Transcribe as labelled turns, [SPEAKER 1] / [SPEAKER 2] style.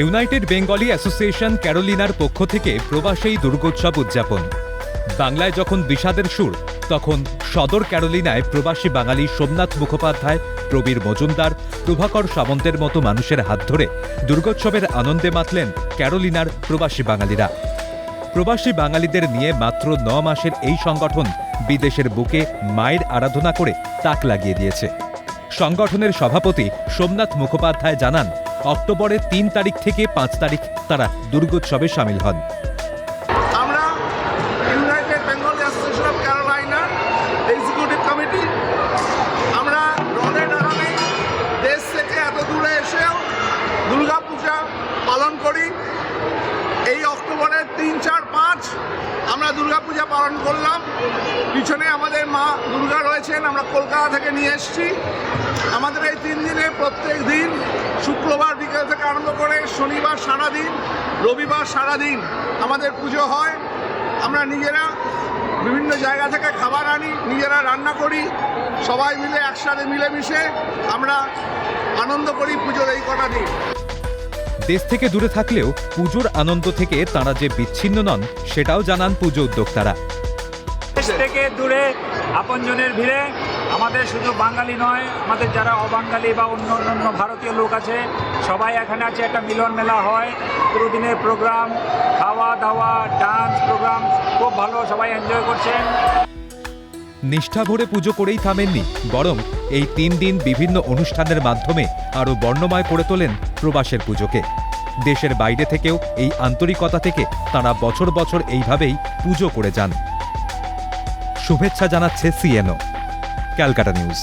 [SPEAKER 1] United Bengali association ক্যারোলিনার পক্ষ থেকে প্রবাসী দুর্গোৎসব উদযাপন। বাংলায় যখন বিষাদের সুর, তখন সদর ক্যারোলিনায় প্রবাসী বাঙালি সোমনাথ মুখোপাধ্যায়, প্রবীর মজুমদার, প্রভাকর সামন্তের মতো মানুষের হাত ধরে দুর্গোৎসবের আনন্দে মাতলেন ক্যারোলিনার প্রবাসী বাঙালিরা। প্রবাসী বাঙালিদের নিয়ে মাত্র ন মাসের এই সংগঠন বিদেশের বুকে মায়ের আরাধনা করে তাক লাগিয়ে দিয়েছে। সংগঠনের সভাপতি সোমনাথ মুখোপাধ্যায় জানান অক্টোবরের তিন তারিখ থেকে পাঁচ তারিখ তারা দুর্গোৎসবে সামিল হন।
[SPEAKER 2] আমরা ইউনাইটেড বেঙ্গল কমিটি, আমরা দেশ থেকে এত দূরে এসেও দুর্গাপূজা পালন করি। এই অক্টোবরের তিন, চার, পাঁচ আমরা দুর্গাপূজা পালন করলাম। পিছনে আমাদের মা দুর্গা রয়েছেন, আমরা কলকাতা থেকে নিয়ে এসেছি। আমাদের এই তিন দিনে প্রত্যেক দিন শুক্রবার বিকেল থেকে আরম্ভ করে শনিবার সারাদিন রবিবার সারাদিন আমাদের পুজো হয়। আমরা নিজেরা বিভিন্ন জায়গা থেকে খাবার আনি নিজেরা রান্না করি সবাই মিলে একসাথে মিলেমিশে আমরা আনন্দ করি পুজোর এই কটা দিন।
[SPEAKER 1] দেশ থেকে দূরে থাকলেও পুজোর আনন্দ থেকে তারা যে বিচ্ছিন্ন নন সেটাও জানান পুজো উদ্যোক্তারা।
[SPEAKER 3] দেশ থেকে দূরে আপনজনের ভিড়ে আমাদের শুধু বাঙালি নয়, আমাদের যারা অবাঙালি বা অন্য অন্য ভারতীয় লোক আছে, সবাই এখানে আছে, একটা মিলন মেলা হয়। পুরো দিনের প্রোগ্রাম খাওয়া দাওয়া ডান্স প্রোগ্রাম খুব ভালো, সবাই এনজয় করছেন
[SPEAKER 1] নিষ্ঠা ভরে পুজো করেই থামেননি, বরং এই তিন দিন বিভিন্ন অনুষ্ঠানের মাধ্যমে আরও বর্ণময় করে তোলেন প্রবাসের পুজোকে। দেশের বাইরে থেকেও এই আন্তরিকতা থেকে তারা বছর বছর এইভাবেই পুজো করে যান। শুভেচ্ছা জানাচ্ছে সিএনও। ক্যালকাটা নিউজ।